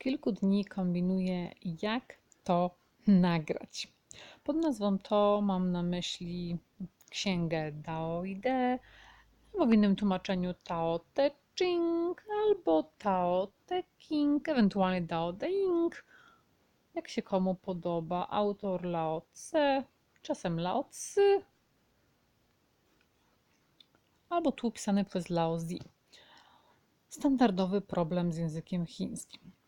kilku dni kombinuję, jak to nagrać. Pod nazwą to mam na myśli księgę Dao Ide, albo w innym tłumaczeniu Tao Te Ching, albo Tao Te King, ewentualnie Dao De Ying, jak się komu podoba. Autor Lao Tse, czasem Lao Tzy, albo tu pisany przez Lao Zi. Standardowy problem z językiem chińskim.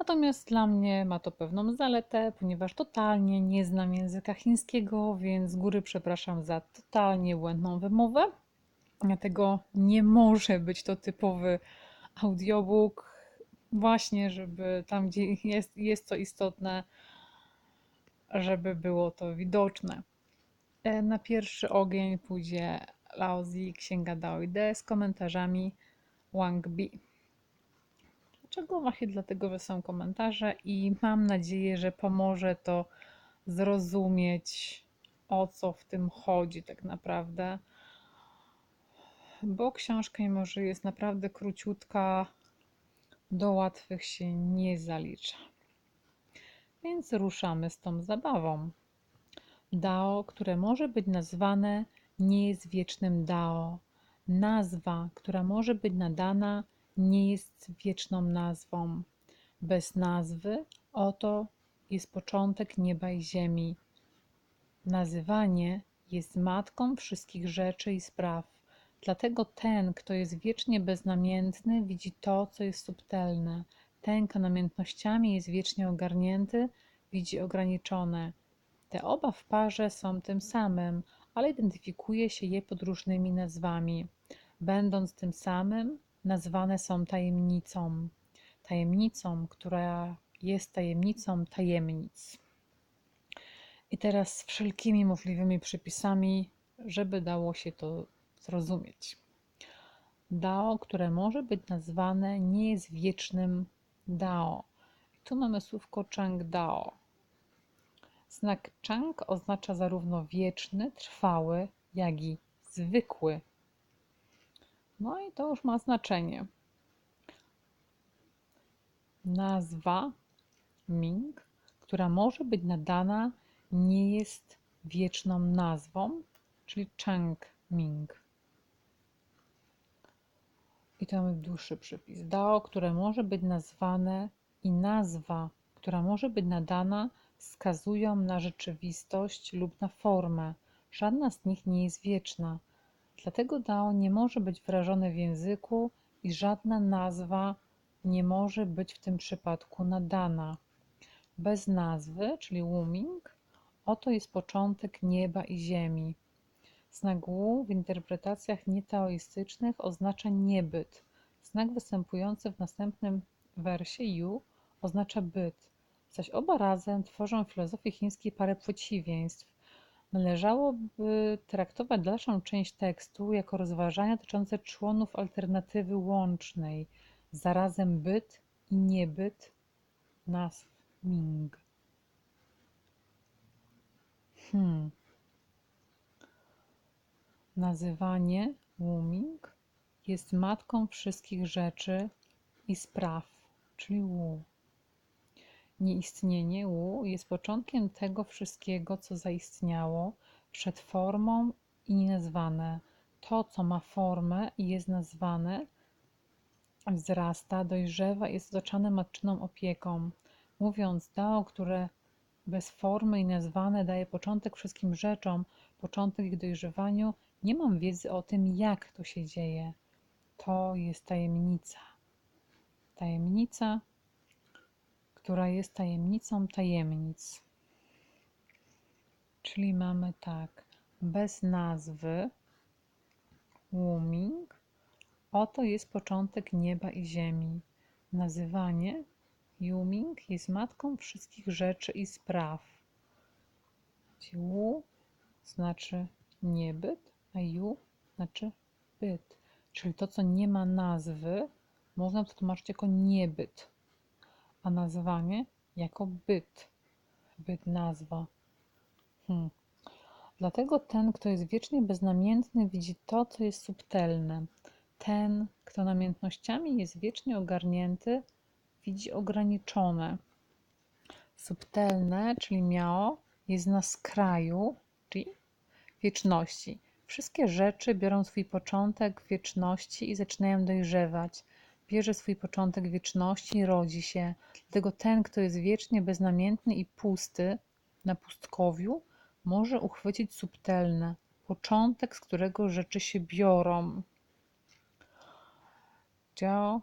Natomiast dla mnie ma to pewną zaletę, ponieważ totalnie nie znam języka chińskiego, więc z góry przepraszam za totalnie błędną wymowę. Dlatego nie może być to typowy audiobook, właśnie, żeby tam, gdzie jest, jest to istotne, żeby było to widoczne. E, na pierwszy ogień pójdzie Laozi Księga Daoide z komentarzami Wang Bi. Dlaczego? Właśnie dlatego, są komentarze i mam nadzieję, że pomoże to zrozumieć, o co w tym chodzi tak naprawdę. Bo książka, mimo że jest naprawdę króciutka, do łatwych się nie zalicza. Więc ruszamy z tą zabawą. Dao, które może być nazwane, nie jest wiecznym Dao. Nazwa, która może być nadana, nie jest wieczną nazwą. Bez nazwy oto jest początek nieba i ziemi. Nazywanie jest matką wszystkich rzeczy i spraw. Dlatego ten, kto jest wiecznie beznamiętny, widzi to, co jest subtelne. Ten, kto namiętnościami jest wiecznie ogarnięty, widzi ograniczone. Te oba w parze są tym samym, ale identyfikuje się je pod różnymi nazwami. Będąc tym samym, nazwane są tajemnicą. Tajemnicą, która jest tajemnicą tajemnic. I teraz z wszelkimi możliwymi przepisami, żeby dało się to zrozumieć. Dao, które może być nazwane, nie jest wiecznym Dao. I tu mamy słówko Chang Dao. Znak Chang oznacza zarówno wieczny, trwały, jak i zwykły. No i to już ma znaczenie. Nazwa Ming, która może być nadana, nie jest wieczną nazwą, czyli Chang Ming. I to mamy dłuższy przypis. Dao, które może być nazwane i nazwa, która może być nadana, wskazują na rzeczywistość lub na formę. Żadna z nich nie jest wieczna. Dlatego Dao nie może być wyrażone w języku i żadna nazwa nie może być w tym przypadku nadana. Bez nazwy, czyli Wuming, oto jest początek nieba i ziemi. Znak Wu w interpretacjach nietaoistycznych oznacza niebyt. Znak występujący w następnym wersie Yu oznacza byt, zaś oba razem tworzą w filozofii chińskiej parę przeciwieństw. Należałoby traktować dalszą część tekstu jako rozważania dotyczące członów alternatywy łącznej, zarazem byt i niebyt nazw Ming. Hmm. Nazywanie Wuming jest matką wszystkich rzeczy i spraw, czyli Wu. Nieistnienie Wu jest początkiem tego wszystkiego, co zaistniało przed formą i nienazwane. To, co ma formę i jest nazwane, wzrasta, dojrzewa jest otoczone matczyną opieką. Mówiąc Dao, które bez formy i nazwane daje początek wszystkim rzeczom, początek ich dojrzewaniu, nie mam wiedzy o tym, jak to się dzieje. To jest tajemnica. Tajemnica, która jest tajemnicą tajemnic. Czyli mamy tak, bez nazwy, Wuming, oto jest początek nieba i ziemi. Nazywanie Yuming jest matką wszystkich rzeczy i spraw. Wu znaczy niebyt, a Yu znaczy byt. Czyli to, co nie ma nazwy, można przetłumaczyć jako niebyt, a nazwanie jako byt. Byt nazwa. Hmm. Dlatego ten, kto jest wiecznie beznamiętny, widzi to, co jest subtelne. Ten, kto namiętnościami jest wiecznie ogarnięty, widzi ograniczone. Subtelne, czyli miało, jest na skraju, czyli wieczności. Wszystkie rzeczy biorą swój początek w wieczności i zaczynają dojrzewać. Bierze swój początek wieczności i rodzi się. Dlatego ten, kto jest wiecznie beznamiętny i pusty na pustkowiu, może uchwycić subtelne, początek, z którego rzeczy się biorą. Dział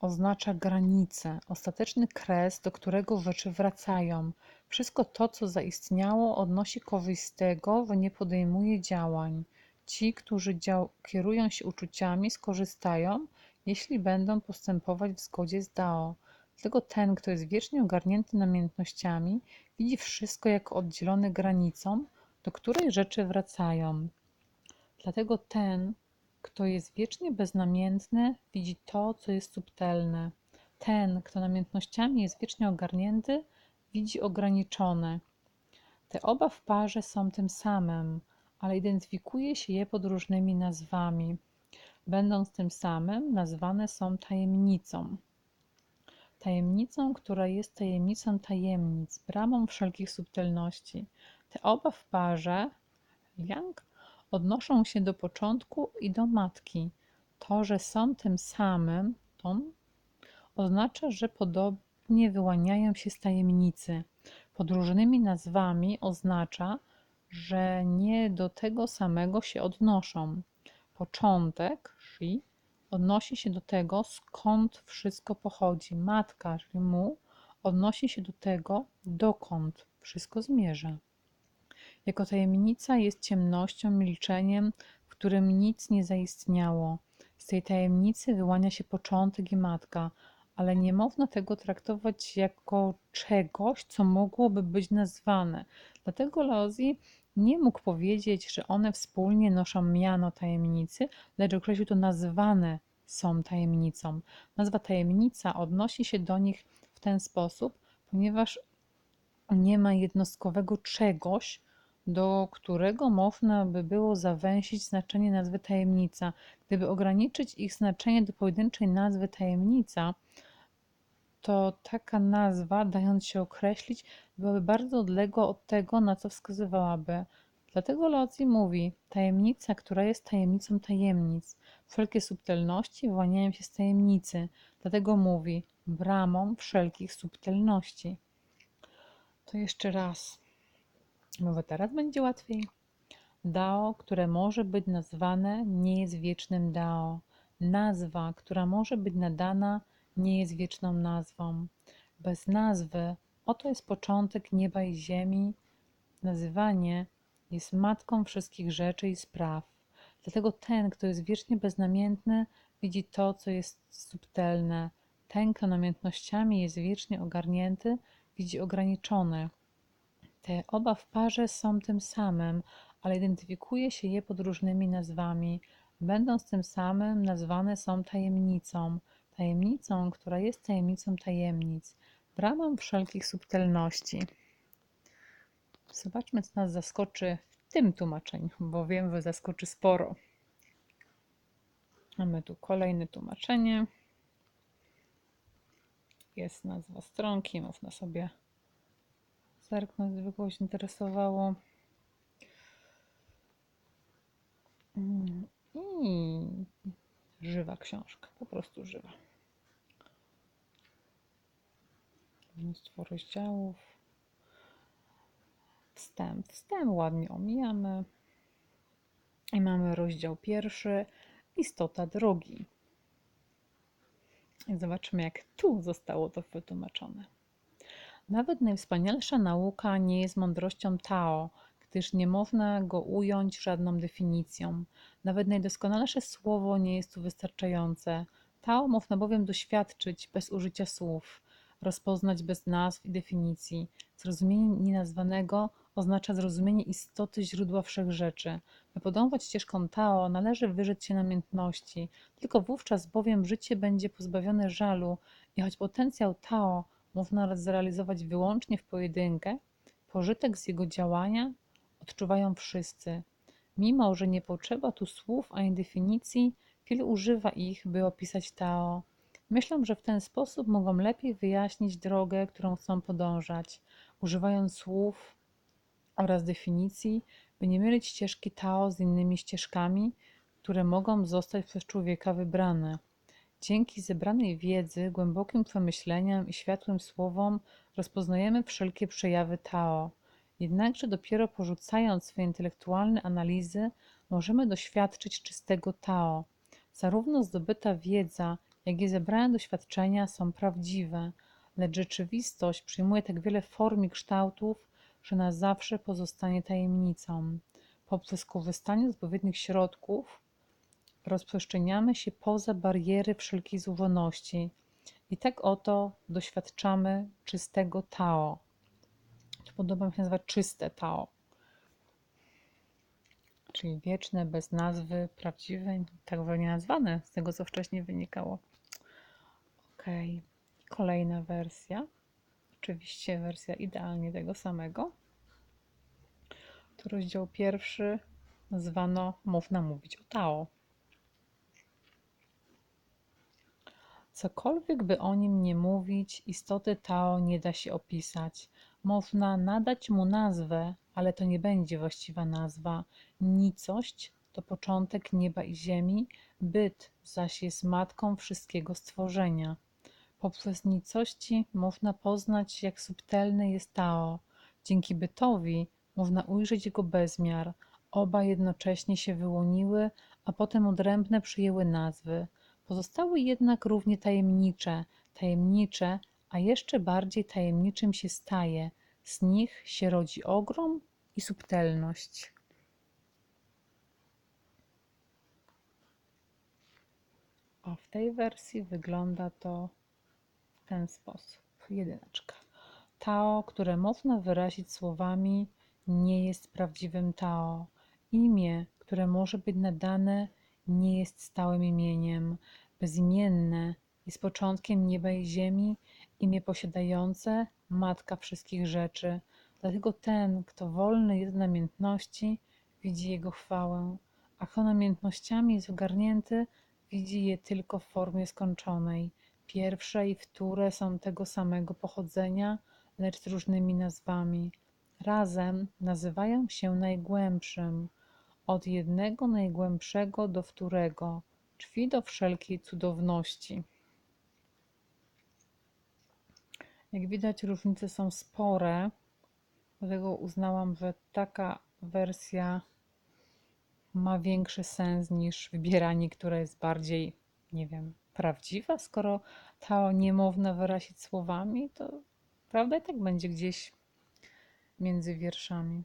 oznacza granicę, ostateczny kres, do którego rzeczy wracają. Wszystko to, co zaistniało, odnosi korzyść z tego, że nie podejmuje działań. Ci, którzy dział- kierują się uczuciami, skorzystają, jeśli będą postępować w zgodzie z Dao. Dlatego ten, kto jest wiecznie ogarnięty namiętnościami, widzi wszystko jako oddzielone granicą, do której rzeczy wracają. Dlatego ten, kto jest wiecznie beznamiętny, widzi to, co jest subtelne. Ten, kto namiętnościami jest wiecznie ogarnięty, widzi ograniczone. Te oba w parze są tym samym, ale identyfikuje się je pod różnymi nazwami. Będąc tym samym, nazwane są tajemnicą. Tajemnicą, która jest tajemnicą tajemnic, bramą wszelkich subtelności. Te oba w parze, yang, odnoszą się do początku i do matki. To, że są tym samym, ton, oznacza, że podobnie wyłaniają się z tajemnicy. Pod różnymi nazwami oznacza, że nie do tego samego się odnoszą. Początek, shi, odnosi się do tego, skąd wszystko pochodzi. Matka, czyli mu, odnosi się do tego, dokąd wszystko zmierza. Jako tajemnica jest ciemnością, milczeniem, w którym nic nie zaistniało. Z tej tajemnicy wyłania się początek i matka, ale nie można tego traktować jako czegoś, co mogłoby być nazwane. Dlatego Lozi nie mógł powiedzieć, że one wspólnie noszą miano tajemnicy, lecz określił to nazwane są tajemnicą. Nazwa tajemnica odnosi się do nich w ten sposób, ponieważ nie ma jednostkowego czegoś, do którego można by było zawęzić znaczenie nazwy tajemnica. Gdyby ograniczyć ich znaczenie do pojedynczej nazwy tajemnica, to taka nazwa, dając się określić, byłaby bardzo odległa od tego, na co wskazywałaby. Dlatego Lozi mówi, tajemnica, która jest tajemnicą tajemnic. Wszelkie subtelności wyłaniają się z tajemnicy. Dlatego mówi, bramą wszelkich subtelności. To jeszcze raz. Może teraz będzie łatwiej. Dao, które może być nazwane, nie jest wiecznym Dao. Nazwa, która może być nadana, nie jest wieczną nazwą. Bez nazwy, oto jest początek nieba i ziemi. Nazywanie jest matką wszystkich rzeczy i spraw. Dlatego ten, kto jest wiecznie beznamiętny, widzi to, co jest subtelne. Ten, kto namiętnościami jest wiecznie ogarnięty, widzi ograniczone. Te oba w parze są tym samym, ale identyfikuje się je pod różnymi nazwami. Będąc tym samym, nazwane są tajemnicą. Tajemnicą, która jest tajemnicą tajemnic, bramą wszelkich subtelności. Zobaczmy, co nas zaskoczy w tym tłumaczeniu, bo wiem, że zaskoczy sporo. Mamy tu kolejne tłumaczenie. Jest nazwa stronki, można sobie zerknąć, gdyby kogoś interesowało. Mm, I żywa książka, po prostu żywa. Mnóstwo rozdziałów. Wstęp. Wstęp ładnie omijamy. I mamy rozdział pierwszy, istota drogi. I zobaczymy, jak tu zostało to wytłumaczone. Nawet najwspanialsza nauka nie jest mądrością Tao, gdyż nie można go ująć żadną definicją. Nawet najdoskonalsze słowo nie jest tu wystarczające. Tao można bowiem doświadczyć bez użycia słów, rozpoznać bez nazw i definicji. Zrozumienie nienazwanego oznacza zrozumienie istoty źródła wszechrzeczy. By podążać ścieżką Tao, należy wyrzec się namiętności. Tylko wówczas bowiem życie będzie pozbawione żalu i choć potencjał Tao można zrealizować wyłącznie w pojedynkę, pożytek z jego działania odczuwają wszyscy. Mimo, że nie potrzeba tu słów ani definicji, wielu używa ich, by opisać Tao. Myślą, że w ten sposób mogą lepiej wyjaśnić drogę, którą chcą podążać, używając słów oraz definicji, by nie mylić ścieżki Tao z innymi ścieżkami, które mogą zostać przez człowieka wybrane. Dzięki zebranej wiedzy, głębokim przemyśleniom i światłym słowom rozpoznajemy wszelkie przejawy Tao. Jednakże dopiero porzucając swoje intelektualne analizy, możemy doświadczyć czystego Tao. Zarówno zdobyta wiedza, jak i zebrane doświadczenia są prawdziwe, lecz rzeczywistość przyjmuje tak wiele form i kształtów, że na zawsze pozostanie tajemnicą. Poprzez korzystanie z odpowiednich środków rozprzestrzeniamy się poza bariery wszelkiej złożoności i tak oto doświadczamy czystego Tao. Podoba mi się nazywać czyste Tao. Czyli wieczne, bez nazwy, prawdziwe, tak nie nazwane, z tego co wcześniej wynikało. Ok, kolejna wersja. Oczywiście wersja idealnie tego samego. To rozdział pierwszy zwano Można mówić o Tao. Cokolwiek by o nim nie mówić, istoty Tao nie da się opisać. Można nadać mu nazwę, ale to nie będzie właściwa nazwa. Nicość to początek nieba i ziemi, byt zaś jest matką wszystkiego stworzenia. Poprzez nicości można poznać, jak subtelny jest Tao. Dzięki bytowi można ujrzeć jego bezmiar. Oba jednocześnie się wyłoniły, a potem odrębne przyjęły nazwy. Pozostały jednak równie tajemnicze, tajemnicze, a jeszcze bardziej tajemniczym się staje. Z nich się rodzi ogrom i subtelność. A w tej wersji wygląda to w ten sposób. Jedyneczka. Tao, które można wyrazić słowami, nie jest prawdziwym Tao. Imię, które może być nadane, nie jest stałym imieniem. Bezimienne jest początkiem nieba i ziemi, imię posiadające, matka wszystkich rzeczy. Dlatego ten, kto wolny jest od namiętności, widzi jego chwałę, a kto namiętnościami jest ogarnięty, widzi je tylko w formie skończonej. Pierwsze i wtóre są tego samego pochodzenia, lecz z różnymi nazwami. Razem nazywają się najgłębszym, od jednego najgłębszego do wtórego, drzwi do wszelkiej cudowności. Jak widać, różnice są spore, dlatego uznałam, że taka wersja ma większy sens niż wybieranie, które jest bardziej, nie wiem, prawdziwa. Skoro to nie można wyrazić słowami, to prawda i tak będzie gdzieś między wierszami.